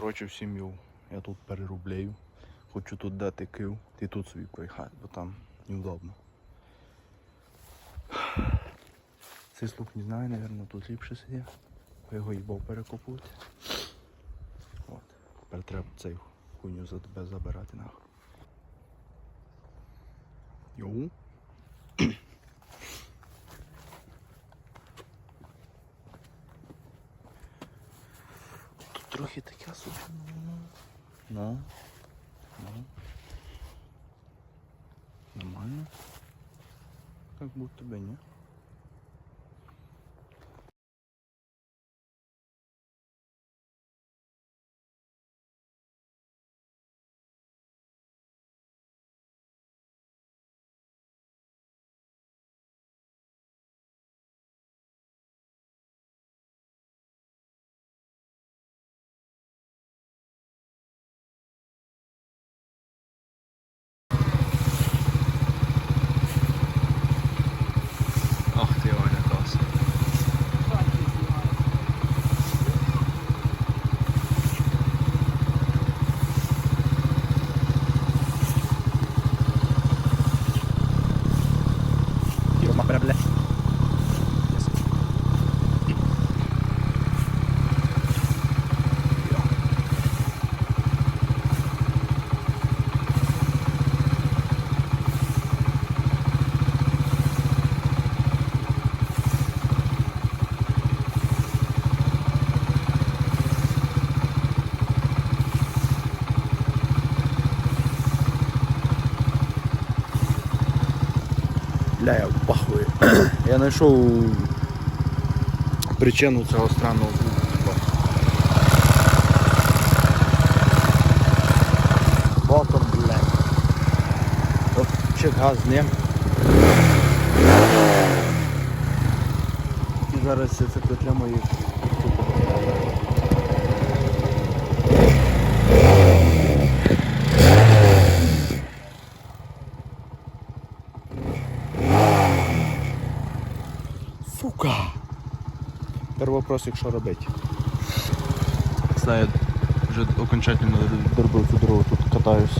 Коротше, в сім'ю. Я тут переробляю. Хочу тут дати кив, ти тут собі проїхай, бо там неудобно. Цей слух не знаю, напевно, тут ліпше сидів. Бо його їбав перекопувати. От. Тепер треба цей хуйню за тебе забирати нахуй. Йоу. Трохи таке собі. Ну. Ну. Нормально. Как будто бы не. Бля, я пахую. Я знайшов причину цього странного звуку. типа. Мотор, бля. От чек газ не. І зараз це петля моїх. Сука! Тепер вопрос, якщо робити. Знаю, вже окончательно доробив цю дорогу, тут катаюсь.